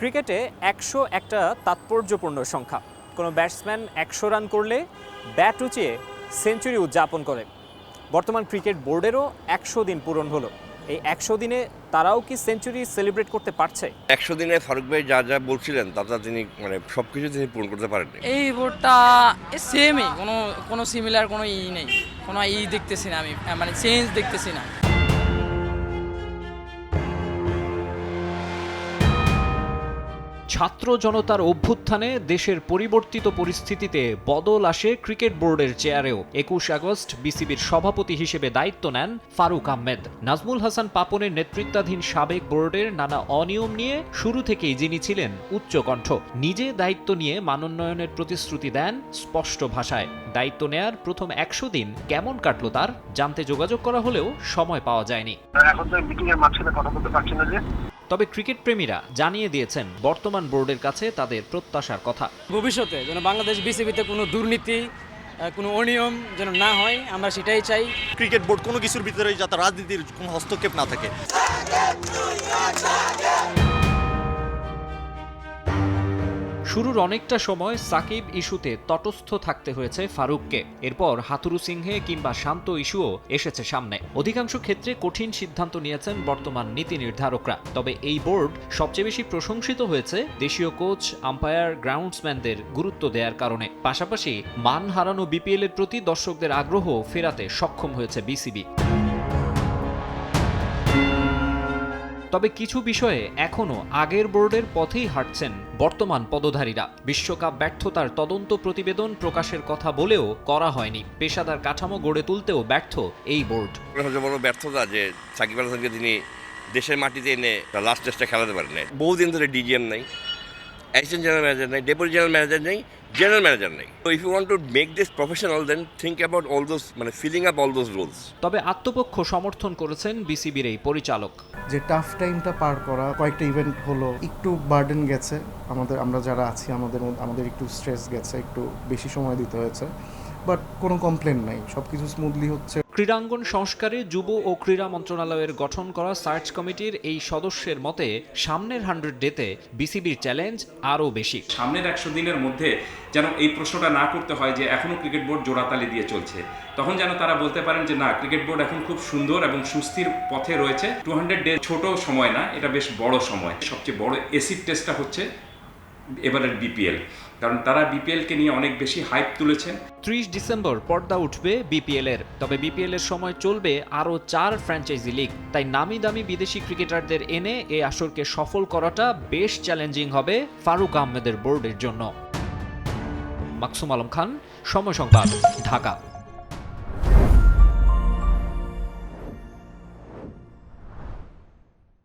ক্রিকেটে একশো একটা তাৎপর্যপূর্ণ সংখ্যা। কোনো ব্যাটসম্যান একশো রান করলে ব্যাট উঁচিয়ে সেঞ্চুরি উদযাপন করে। বর্তমান ক্রিকেট বোর্ডেরও একশো দিন পূরণ হলো। এই একশো দিনে তারাও কি সেঞ্চুরি সেলিব্রেট করতে পারছে? একশো দিনে ফারুক ভাই যা যা বলছিলেন তা তা তিনি মানে সব কিছু তিনি পূরণ করতে পারেননি। এই বোর্ডটা সেমই কোনো কোনো সিমিলার কোনো ই নেই। কোনো ই দেখতেছি না আমি মানে চেঞ্জ দেখতেছি না। ছাত্র জনতার অভ্যুত্থানে দেশের পরিবর্তিত পরিস্থিতিতে বদল আসে ক্রিকেট বোর্ডের চেয়ারেও। একুশ আগস্ট বিসিবির সভাপতি হিসেবে দায়িত্ব নেন ফারুক আহমেদ। নাজমুল হাসান পাপনের নেতৃত্বাধীন সাবেক বোর্ডের নানা অনিয়ম নিয়ে শুরু থেকেই যিনি ছিলেন উচ্চকণ্ঠ। নিজে দায়িত্ব নিয়ে মানোন্নয়নের প্রতিশ্রুতি দেন স্পষ্ট ভাষায়। দায়িত্ব নেয়ার প্রথম একশো দিন কেমন কাটলো তার? জানতে যোগাযোগ করা হলেও সময় পাওয়া যায়নি। এখন তো মিটিং এর মাঝখানে কথা বলতে পারছি না যে তবে ক্রিকেট প্রেমীরা জানিয়ে দিয়েছেন বর্তমান বোর্ডের কাছে তাদের প্রত্যাশার কথা। ভবিষ্যতে যেন বাংলাদেশ বিসিবিতে কোনো দুর্নীতি কোনো অনিয়ম যেন না হয় আমরা সেটাই চাই। ক্রিকেট বোর্ড কোনো কিছুর ভিতরে যাতে রাজনীতির কোনো হস্তক্ষেপ না থাকে। শুরুর অনেকটা সময় সাকিব ইস্যুতে তটস্থ থাকতে হয়েছে ফারুককে। এরপর হাতুরু সিংহে কিংবা শান্ত ইস্যুও এসেছে সামনে। অধিকাংশ ক্ষেত্রে কঠিন সিদ্ধান্ত নিয়েছেন বর্তমান নীতি নির্ধারকরা। তবে এই বোর্ড সবচেয়ে বেশি প্রশংসিত হয়েছে দেশীয় কোচ, আম্পায়ার, গ্রাউন্ডসম্যানদের গুরুত্ব দেওয়ার কারণে। পাশাপাশি মান হারানো বিপিএল এর প্রতি দর্শকদের আগ্রহ ফেরাতে সক্ষম হয়েছে বিসিবি। তবে কিছু বিষয়ে এখনও আগের বোর্ডের পথেই হাঁটছেন বর্তমান পদধারীরা। বিশ্বকাপ ব্যর্থতার তদন্ত প্রতিবেদন প্রকাশের কথা বলেও করা হয়নি। পেশাদার কাঠামো গড়ে তুলতেও ব্যর্থ এই বোর্ড। বড় ব্যর্থতা যে সাকিব আল হাসানকে তিনি দেশের মাটিতে এনে লাস্ট টেস্টে খেলাতে পারেন বহুদিন ধরে ডিজিএম নাই অ্যাসিস্ট্যান্ট জেনারেল ম্যানেজার নেই ডেপুটি জেনারেল ম্যানেজার নেই জেনারেল ম্যানেজার নেই। তো if you want to make this professional then think about all those মানে filling up all those roles তবে আত্মপক্ষ সমর্থন করেছেন বিসিবির এই পরিচালক। যে টাফ টাইমটা পার করা কয়েকটা ইভেন্ট হলো একটু বার্ডেন গেছে আমাদের আমরা যারা আছি আমাদের আমাদের একটু স্ট্রেস গেছে একটু বেশি সময় দিতে হয়েছে বাট কোনো কমপ্লেন নাই সব কিছু স্মুথলি হচ্ছে। ক্রীড়াঙ্গন সংস্কারে যুব ও ক্রীড়া মন্ত্রণালয়ের গঠন করা সার্চ কমিটির এই সদস্যের মতে, সামনের হান্ড্রেড ডেতে বিসিবির চ্যালেঞ্জ আরও বেশি। সামনের একশো দিনের মধ্যে যেন এই প্রশ্নটা না করতে হয় যে এখনও ক্রিকেট বোর্ড জোড়াতালি দিয়ে চলছে। তখন যেন তারা বলতে পারেন যে, না, ক্রিকেট বোর্ড এখন খুব সুন্দর এবং সুস্থির পথে রয়েছে। টু হান্ড্রেড ডে ছোট সময় না, এটা বেশ বড় সময়। সবচেয়ে বড় এসিড টেস্টটা হচ্ছে এবারের বিপিএল কারণ তারা বিপিএলকে নিয়ে অনেক বেশি হাইপ তুলেছেন। ত্রিশ ডিসেম্বর পর্দা উঠবে বিপিএল এর তবে বিপিএল এর সময় চলবে আরও চার ফ্র্যাঞ্চাইজি লিগ তাই নামি দামি বিদেশি ক্রিকেটারদের এনে এ আসরকে সফল করাটা বেশ চ্যালেঞ্জিং হবে ফারুক আহমেদের বোর্ডের জন্য। মাকসুম আলম খান, সময় সংবাদ, ঢাকা।